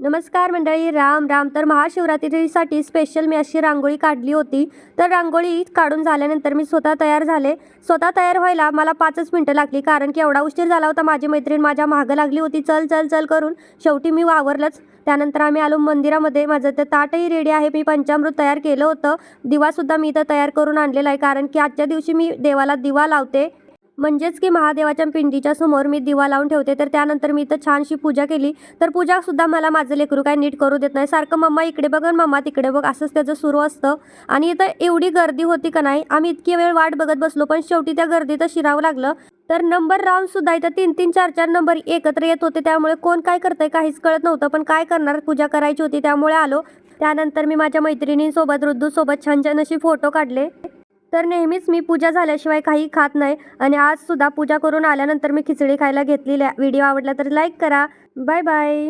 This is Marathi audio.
नमस्कार मंडळी राम राम. तर महाशिवरात्रीसाठी स्पेशल मी अशी रांगोळी काढली होती. तर रांगोळी काढून झाल्यानंतर मी स्वतः तयार झाले. स्वतः तयार व्हायला मला पाचच मिनटं लागली कारण की एवढा उशीर झाला होता. माझी मैत्रीण माझ्या मागं लागली होती. चल चल चल करून शेवटी मी वावरलंच. त्यानंतर आम्ही आलो मंदिरामध्ये. माझं ते ताटही रेडी आहे. मी पंचामृत तयार केलं होतं. दिवासुद्धा मी इथं तयार करून आणलेला आहे कारण की आजच्या दिवशी मी देवाला दिवा लावते. म्हणजेच की महादेवाच्या पिंडीच्या समोर मी दिवा लावून ठेवते. तर त्यानंतर मी इथं छानशी पूजा केली. तर पूजासुद्धा मला माझं लेकरू काय नीट करू देत नाही. सारखं मम्मा इकडे बघ आणि मम्मा तिकडे बघ. असंच त्याचं सुरू असतं. आणि इथं एवढी गर्दी होती का नाही आम्ही इतकी वेळ वाट बघत बसलो पण शेवटी त्या गर्दीत शिरावं लागलं. तर नंबर राऊंड सुद्धा इथं तीन तीन चार चार नंबर एकत्र येत होते. त्यामुळे कोण काय करतंय काहीच कळत नव्हतं पण काय करणार? पूजा करायची होती त्यामुळे आलो. त्यानंतर मी माझ्या मैत्रिणींसोबत रुद्दूसोबत छान छान अशी फोटो काढले. तर नेहमीच मी पूजा झाल्याशिवाय काही खात नाही आणि आज सुद्धा पूजा करून आल्यानंतर मी खिचडी खायला घेतलेली व्हिडिओ आवडला तर लाईक करा. Bye bye.